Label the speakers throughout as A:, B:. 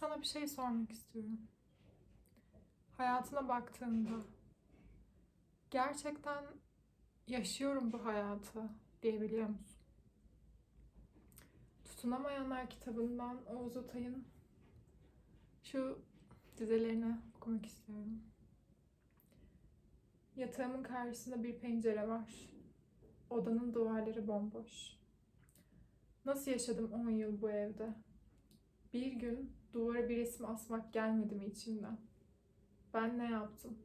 A: Sana bir şey sormak istiyorum. Hayatına baktığında gerçekten yaşıyorum bu hayatı diyebiliyor musun? Tutunamayanlar kitabından Oğuz Atay'ın şu dizelerini okumak istiyorum. Yatağımın karşısında bir pencere var. Odanın duvarları bomboş. Nasıl yaşadım 10 yıl bu evde? Bir gün duvara bir resim asmak gelmedi mi içimden? Ben ne yaptım?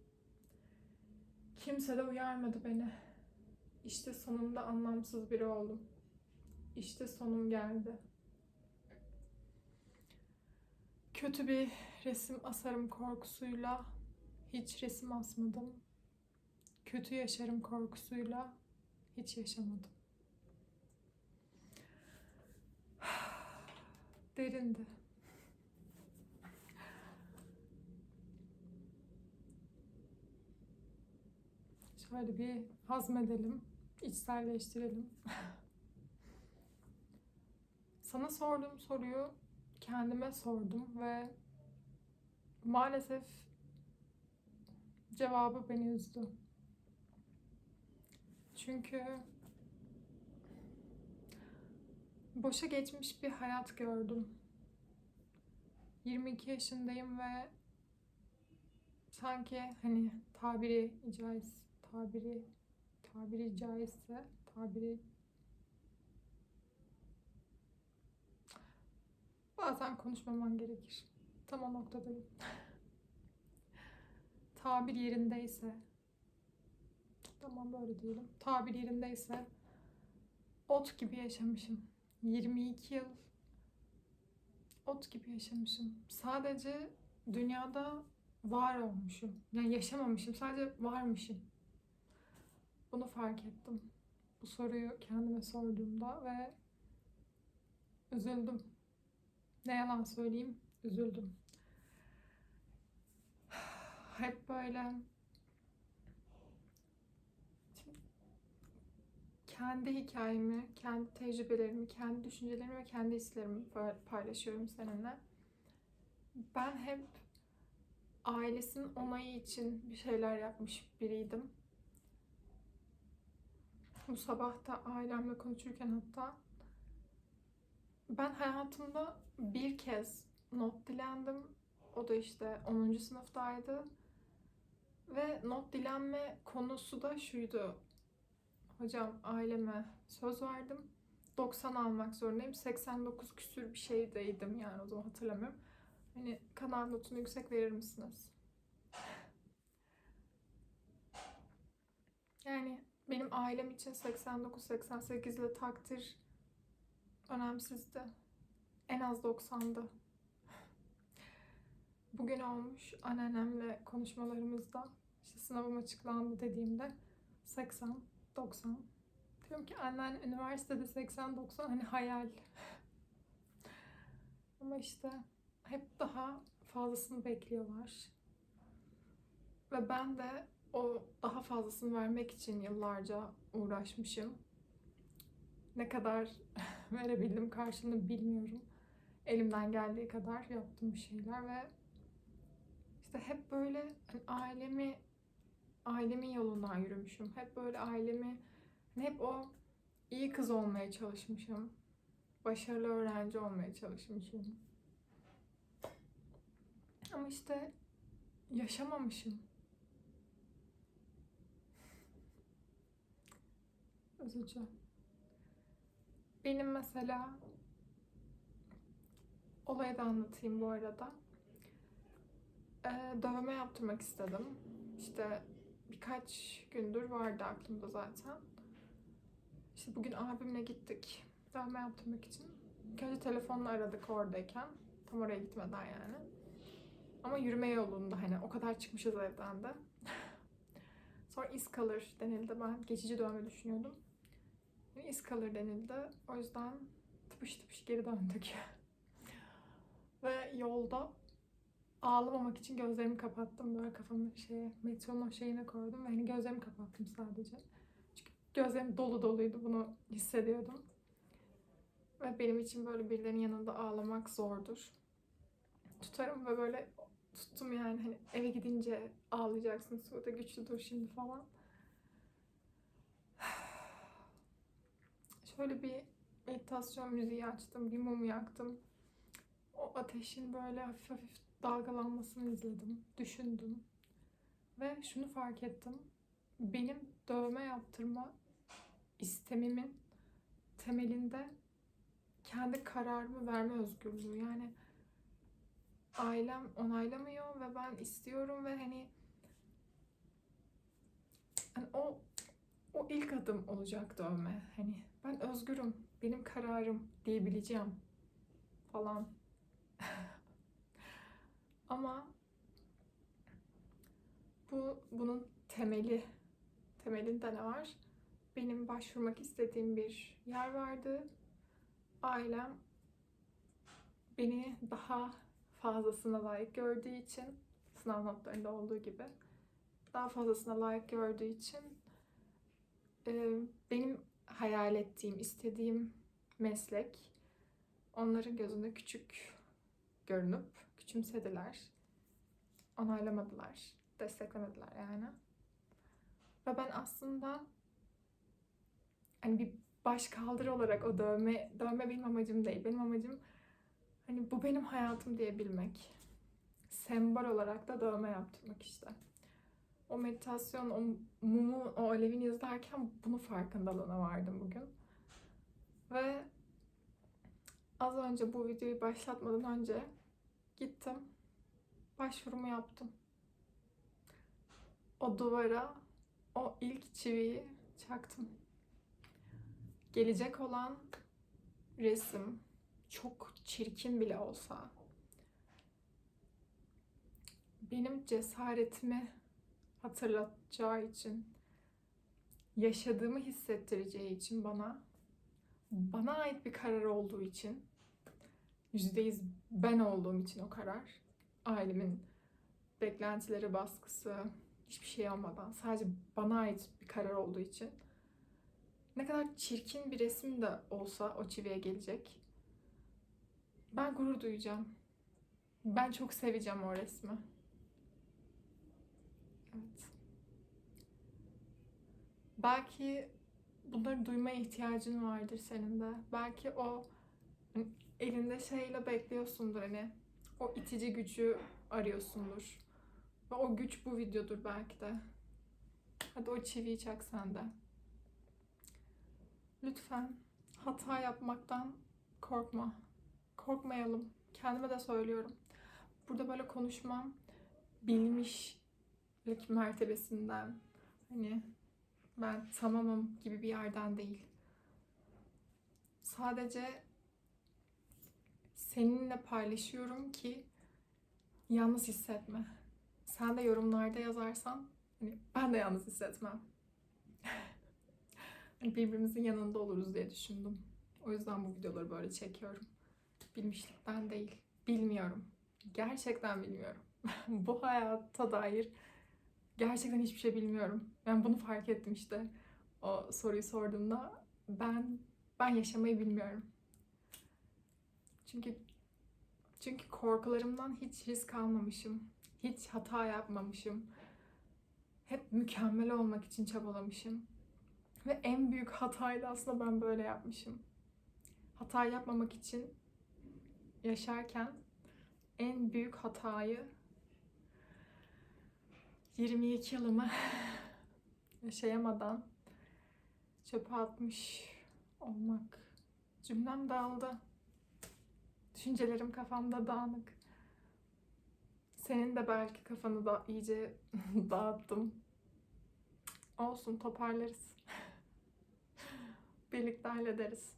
A: Kimse de uyarmadı beni. İşte sonunda anlamsız biri oldum. İşte sonum geldi. Kötü bir resim asarım korkusuyla hiç resim asmadım. Kötü yaşarım korkusuyla hiç yaşamadım. Derindi. Şöyle bir hazmedelim, içselleştirelim. Sana sorduğum soruyu kendime sordum ve maalesef cevabı beni üzdü. Çünkü boşa geçmiş bir hayat gördüm. 22 yaşındayım ve sanki hani tabiri caiz, tabiri tabiri caizse, tabiri bazen konuşmaman gerekir. Tam o noktadayım. tabir yerindeyse tamam böyle diyelim. Tabir yerindeyse ot gibi yaşamışım. 22 yıl ot gibi yaşamışım. Sadece dünyada var olmuşum. Yani yaşamamışım. Sadece varmışım. Bunu fark ettim. Bu soruyu kendime sorduğumda ve üzüldüm. Ne yalan söyleyeyim, üzüldüm. Hep böyle kendi hikayemi, kendi tecrübelerimi, kendi düşüncelerimi ve kendi hislerimi paylaşıyorum seninle. Ben hep ailesinin onayı için bir şeyler yapmış biriydim. Bu sabah da ailemle konuşurken hatta ben hayatımda bir kez not dilendim. O da işte 10. sınıftaydı. Ve not dilenme konusu da şuydu. Hocam aileme söz verdim. 90 almak zorundayım. 89 küsür bir şeydeydim yani o zaman hatırlamıyorum. Hani kanal notunu yüksek verir misiniz? Yani benim ailem için 89-88 ile takdir önemsizdi. En az 90'dı. Bugün olmuş anneannemle konuşmalarımızda işte sınavım açıklandı dediğimde 80, 90. Diyorum ki annen üniversitede 80-90 hani hayal. Ama işte hep daha fazlasını bekliyorlar. Ve ben de o daha fazlasını vermek için yıllarca uğraşmışım. Ne kadar verebildim karşılığını bilmiyorum. Elimden geldiği kadar yaptım bir şeyler ve işte hep böyle hani ailemi ailemin yolundan yürümüşüm. Hep böyle ailemi hani hep o iyi kız olmaya çalışmışım. Başarılı öğrenci olmaya çalışmışım. Ama işte yaşamamışım. Üzücü. Benim mesela olayı da anlatayım bu arada. Ee, dövme yaptırmak istedim. İşte birkaç gündür vardı aklımda zaten. İşte bugün abimle gittik dövme yaptırmak için. İlk telefonla aradık oradayken. Tam oraya gitmeden yani. Ama yürüme yolunda hani o kadar çıkmışız evden de. Sonra iz kalır denildi. Ben geçici dövme düşünüyordum. İz kalır denildi. O yüzden tıpış tıpış geri döndük. Ve yolda ağlamamak için gözlerimi kapattım. Böyle kafamı şeye, metronun şeyine koydum ve hani gözlerimi kapattım sadece. Çünkü gözlerim dolu doluydu. Bunu hissediyordum. Ve benim için böyle birilerinin yanında ağlamak zordur. tutarım ve böyle tuttum yani hani eve gidince ağlayacaksın Sude güçlü dur şimdi falan. Şöyle bir meditasyon müziği açtım, bir mum yaktım. O ateşin böyle hafif hafif dalgalanmasını izledim, düşündüm. Ve şunu fark ettim. Benim dövme yaptırma istemimin temelinde kendi kararımı verme özgürlüğü. Yani ailem onaylamıyor ve ben istiyorum ve hani, hani o o ilk adım olacak dövme. Hani ben özgürüm, benim kararım diyebileceğim falan. Ama bu bunun temeli temelinde ne var? Benim başvurmak istediğim bir yer vardı. Ailem beni daha fazlasına layık gördüğü için sınav notlarında olduğu gibi daha fazlasına layık gördüğü için benim hayal ettiğim, istediğim meslek onların gözünde küçük görünüp küçümsediler. Onaylamadılar, desteklemediler yani. Ve ben aslında hani bir baş kaldırı olarak o dövme, dövme benim amacım değil. Benim amacım hani bu benim hayatım diyebilmek. Sembol olarak da dövme yaptırmak işte. O meditasyon, o mumu, o alevini izlerken bunu farkındalığına vardım bugün. Ve az önce bu videoyu başlatmadan önce gittim. Başvurumu yaptım. O duvara o ilk çiviyi çaktım. Gelecek olan resim çok çirkin bile olsa benim cesaretimi hatırlatacağı için yaşadığımı hissettireceği için bana bana ait bir karar olduğu için yüzde yüz ben olduğum için o karar ailemin beklentileri baskısı hiçbir şey olmadan sadece bana ait bir karar olduğu için ne kadar çirkin bir resim de olsa o çiviye gelecek ben gurur duyacağım. Ben çok seveceğim o resmi evet belki bunları duymaya ihtiyacın vardır senin de belki o hani elinde şeyle bekliyorsundur hani o itici gücü arıyorsundur. Ve o güç bu videodur belki de. Hadi o çiviyi çak sen de. Lütfen hata yapmaktan korkma. Korkmayalım. Kendime de söylüyorum. Burada böyle konuşmam bilmişlik mertebesinden hani ben tamamım gibi bir yerden değil. Sadece seninle paylaşıyorum ki yalnız hissetme. Sen de yorumlarda yazarsan hani ben de yalnız hissetmem. hani birbirimizin yanında oluruz diye düşündüm. O yüzden bu videoları böyle çekiyorum. Bilmişlikten değil. Bilmiyorum. Gerçekten bilmiyorum. bu hayata dair gerçekten hiçbir şey bilmiyorum. Ben bunu fark ettim işte. O soruyu sorduğumda ben ben yaşamayı bilmiyorum. Çünkü çünkü korkularımdan hiç risk almamışım. Hiç hata yapmamışım. Hep mükemmel olmak için çabalamışım. Ve en büyük hatayı da aslında ben böyle yapmışım. Hata yapmamak için yaşarken en büyük hatayı 22 yılımı yaşayamadan çöpe atmış olmak. Cümlem dağıldı. Düşüncelerim kafamda dağınık. Senin de belki kafanı da iyice dağıttım. Olsun toparlarız. Birlikte hallederiz.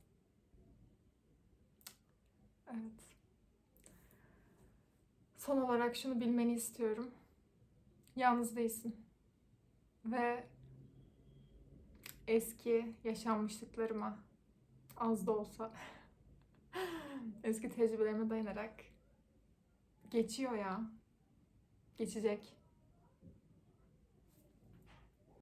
A: Evet. Son olarak şunu bilmeni istiyorum. Yalnız değilsin. Ve eski yaşanmışlıklarıma az da olsa eski tecrübelerime dayanarak geçiyor ya. Geçecek.